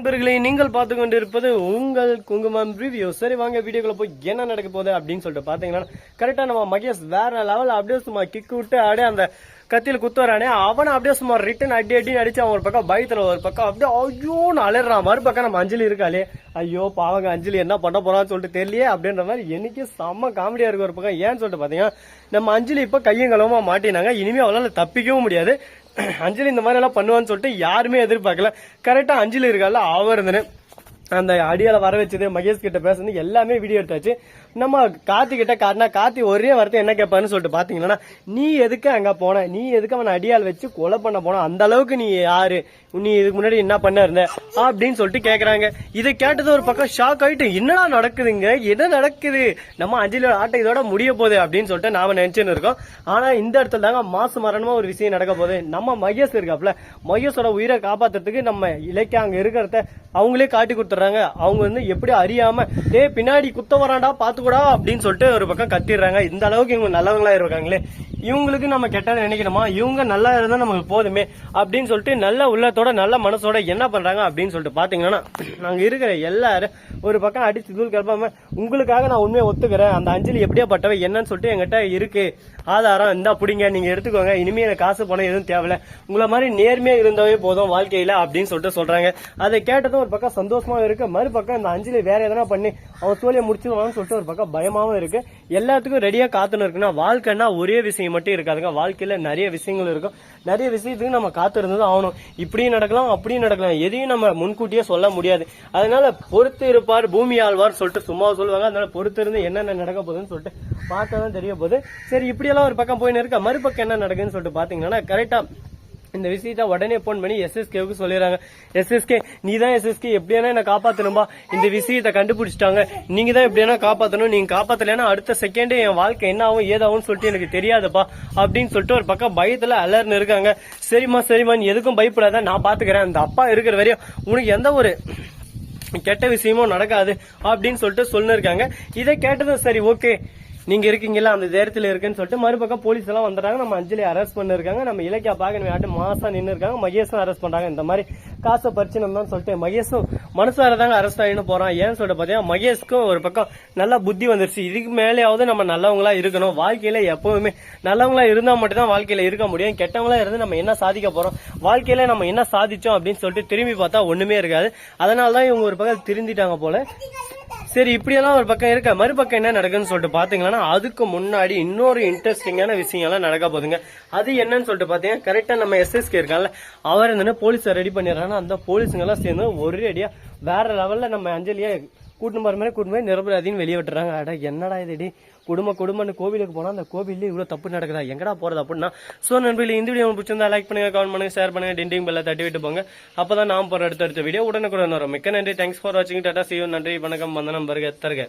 நண்பர்களே நீங்கள் பார்த்து கொண்டிருப்பது உங்கள் குங்குமம் ரிவ்யூ சரி வாங்க வீடியோக்குள்ள போய் என்ன நடக்க போகுது அப்படின்னு சொல்லிட்டு பாத்தீங்கன்னா கரெக்டா நம்ம மகேஷ் வேற லெவல் அப்படியே சும்மா கிக் விட்டு அப்படியே அந்த கத்தியில் குத்துறானே அவனை அப்படியே சும்மா ரிட்டன் அடி அடி அடிச்சு அவன் ஒரு பக்கம் பயத்துல ஒரு பக்கம் அப்படியே ஐயோன்னு அலறான் மறுபக்கம் நம்ம அஞ்சலி இருக்காளே. ஐயோ பாவங்க அஞ்சலி என்ன பண்ண போறான்னு சொல்லிட்டு தெரியலையே அப்படின்ற மாதிரி எனக்கு செம்ம காமெடியா இருக்கு ஒரு பக்கம். ஏன்னு சொல்லிட்டு பாத்தீங்கன்னா நம்ம அஞ்சலி இப்ப கையும் மாட்டினாங்க. இனிமே அவளால தப்பிக்கவும் முடியாது. அஞ்சலி இந்த மாதிரி எல்லாம் பண்ணுவான்னு சொல்லிட்டு யாருமே எதிர்பார்க்கல. கரெக்டா அஞ்சலி இருக்கால அவர் இருந்தேன் அந்த அடியால வர வச்சது மகேஷ் கிட்ட பேசுனது எல்லாமே வீடியோ எடுத்தாச்சு. நம்ம கார்த்தி கிட்ட காட்டினா கார்த்தி ஒரே வார்த்தை என்ன கேட்பாருன்னு சொல்லிட்டு பாத்தீங்கன்னா நீ எதுக்கு அங்க போன? நீ எதுக்கு அவனை அடியால் வச்சு கொலை பண்ண போன? அந்த அளவுக்கு நீ யாரு? நீ இதுக்கு முன்னாடி என்ன பண்ண இருந்த? அப்படின்னு சொல்லிட்டு கேக்குறாங்க. இதை கேட்டது ஒரு பக்கம் ஷாக் ஆயிட்டு என்னடா நடக்குதுங்க? என்ன நடக்குது? நம்ம அஞ்சலியோட ஆட்டை இதோட முடிய போகுது அப்படின்னு சொல்லிட்டு நாம நினைச்சுன்னு இருக்கோம். ஆனா இந்த இடத்துல தாங்க மாசு மரணமா ஒரு விஷயம் நடக்க போகுது. நம்ம மகேஷ் இருக்காப்ல மகேஷோட உயிரை காப்பாத்துறதுக்கு நம்ம இலக்கிய அங்க இருக்கிறத அவங்களே காட்டி கொடுத்துறாங்க அவங்க வந்து எப்படி அறியாம டே பின்னாடி குத்த வரான்டா பாத்துக்கூடா அப்படின்னு சொல்லிட்டு ஒரு பக்கம் கத்திடுறாங்க. இந்த அளவுக்கு இவங்க நல்லவங்களா இருக்காங்களே. இவங்களுக்கு நம்ம கெட்டதை நினைக்கணுமா? இவங்க நல்லா இருந்தா நமக்கு போதுமே அப்படின்னு சொல்லிட்டு நல்ல உள்ளத்தோட நல்ல மனசோட என்ன பண்றாங்க அப்படின்னு சொல்லிட்டு பாத்தீங்கன்னா நாங்க இருக்கிற எல்லாரும் ஒரு பக்கம் அடிச்சு தூள் கிளப்பாம உங்களுக்காக நான் உண்மையை ஒத்துக்கிறேன். அந்த அஞ்சலி எப்படியா பட்டவை என்னன்னு சொல்லிட்டு என்கிட்ட இருக்கு. ஆதாரம் இந்தா பிடிங்க நீங்க எடுத்துக்கோங்க. இனிமே எனக்கு காசு பணம் எதுவும் தேவையில்ல. உங்களை மாதிரி நேர்மையா இருந்தவே போதும் வாழ்க்கையில அப்படின்னு சொல்லிட்டு சொல்றாங்க. அதை கேட்டதும் ஒரு பக்கம் சந்தோஷமா இருக்கு. மறுபக்கம் இந்த அஞ்சலி வேற எதனா பண்ணி அவன் தோழியை முடிச்சிருவான்னு சொல்லிட்டு ஒரு பக்கம் பயமாவும் இருக்கு. எல்லாத்துக்கும் ரெடியா காத்துன்னு இருக்குன்னா வாழ்க்கைன்னா ஒரே விஷயம் மட்டும் இருக்காதுங்க. வாழ்க்கையில நிறைய விஷயங்கள் இருக்கும். நிறைய விஷயத்துக்கு நம்ம காத்திருந்தது ஆகணும். இப்படியும் நடக்கலாம் அப்படியும் நடக்கலாம். எதையும் நம்ம முன்கூட்டியே சொல்ல முடியாது. அதனால பொறுத்து இருப்பார் பூமி ஆழ்வார் சொல்லிட்டு சும்மா சொல்லுவாங்க. அதனால பொறுத்து இருந்து என்னென்ன நடக்க போகுதுன்னு சொல்லிட்டு பார்த்தா தான் தெரிய போகுது. சரி இப்படியெல்லாம் ஒரு பக்கம் போயின்னு இருக்க? மறுபக்கம் என்ன நடக்குதுன்னு சொல்லிட்டு பாத்தீங்கன்னா கரெக்டா இந்த விஷயத்த உடனே போன் பண்ணி எஸ்எஸ்கேவுக்கு சொல்லிடுறாங்க. எஸ்எஸ்கே நீ தான் எஸ்எஸ்கே எப்படியானா என்ன காப்பாத்தணும்பா. இந்த விஷயத்தை கண்டுபிடிச்சிட்டாங்க. நீங்க தான் எப்படியானா காப்பாத்தணும். நீங்க காப்பாத்தலைன்னா அடுத்த செகண்டே என் வாழ்க்கை என்ன ஆகும் ஏதாகும் சொல்லிட்டு எனக்கு தெரியாதுப்பா. அப்படின்னு சொல்லிட்டு ஒரு பக்கம் பயத்துல அலர்னு இருக்காங்க. சரிம்மா சரிம்மா நீ எதுக்கும் பயப்படாத. நான் பாத்துக்கிறேன். அந்த அப்பா இருக்கிற வரையும் உனக்கு எந்த ஒரு கெட்ட விஷயமும் நடக்காது அப்படின்னு சொல்லிட்டு சொல்லிருக்காங்க. இதை கேட்டதும் சரி ஓகே. நீங்க இருக்கீங்களா அந்த தைரியத்துல இருக்குன்னு சொல்லிட்டு மறுபக்கம் போலீஸ் எல்லாம் வந்துட்டாங்க. நம்ம அஞ்சலி அரெஸ்ட் பண்ணிருக்காங்க. நம்ம இலக்கியா பாக்க ஆட்டு மாசா நின்று இருக்காங்க. மகேஷும் அரெஸ்ட் பண்றாங்க. இந்த மாதிரி காசை பிரச்சனை தான் சொல்லிட்டு மகேஷும் மனசார தாங்க அரெஸ்ட் ஆகின்னு போறான். ஏன்னு சொல்லிட்டு பாத்தீங்கன்னா மகேஷ்க்கும் ஒரு பக்கம் நல்லா புத்தி வந்துருச்சு. இதுக்கு மேலேயாவது நம்ம நல்லவங்களா இருக்கணும். வாழ்க்கையில எப்பவுமே நல்லவங்களா இருந்தா மட்டும்தான் வாழ்க்கையில இருக்க முடியும். கெட்டவங்களா இருந்து நம்ம என்ன சாதிக்க போறோம்? வாழ்க்கையில நம்ம என்ன சாதிச்சோம் அப்படின்னு சொல்லிட்டு திரும்பி பார்த்தா ஒண்ணுமே இருக்காது. அதனாலதான் இவங்க ஒரு பக்கம் திருந்திட்டாங்க போல. சரி இப்படியெல்லாம் ஒரு பக்கம் இருக்க? மறுபக்கம் என்ன நடக்குன்னு சொல்லிட்டு பாத்தீங்கன்னா அதுக்கு முன்னாடி இன்னொரு இன்ட்ரெஸ்டிங்கான விஷயம்லாம் நடக்க போகுதுங்க. அது என்னன்னு சொல்லிட்டு பாத்தீங்கன்னா கரெக்டா நம்ம எஸ்எஸ்கே இருக்கான்ல அவர் இருந்தோன்னா போலீஸை ரெடி பண்ணிடுறாங்க அந்த போலீஸுங்க எல்லாம் சேர்ந்து ஒரே அடியா வேற லெவல்ல நம்ம அஞ்சலியை கூட்டின்னு போகிற மாதிரி கூட்டின்னு போய் நிரபராதின்னு வெளியே விட்டுறாங்க அட என்னடா இதுடி குடும்ப குடும்பம்னு கோவிலுக்கு போனால் அந்த கோவிலில் இவ்வளோ தப்பு நடக்குதா? எங்கடா போகிறது அப்படின்னா? சோ நண்பர்களே இந்த வீடியோ பிடிச்சிருந்தா லைக் பண்ணுங்கள் கமெண்ட் பண்ணுங்க ஷேர் பண்ணுங்க டிண்டிங் பெல்ல தட்டி விட்டு போங்க. அப்போ தான் நாம் போகிற அடுத்த அடுத்த வீடியோ உடனுக்குடன் வரும். மிக்க நன்றி. தேங்க்ஸ் ஃபார் வாட்சிங் டாட்டா சிவன் நன்றி வணக்கம். வந்தனம் வருக தருக.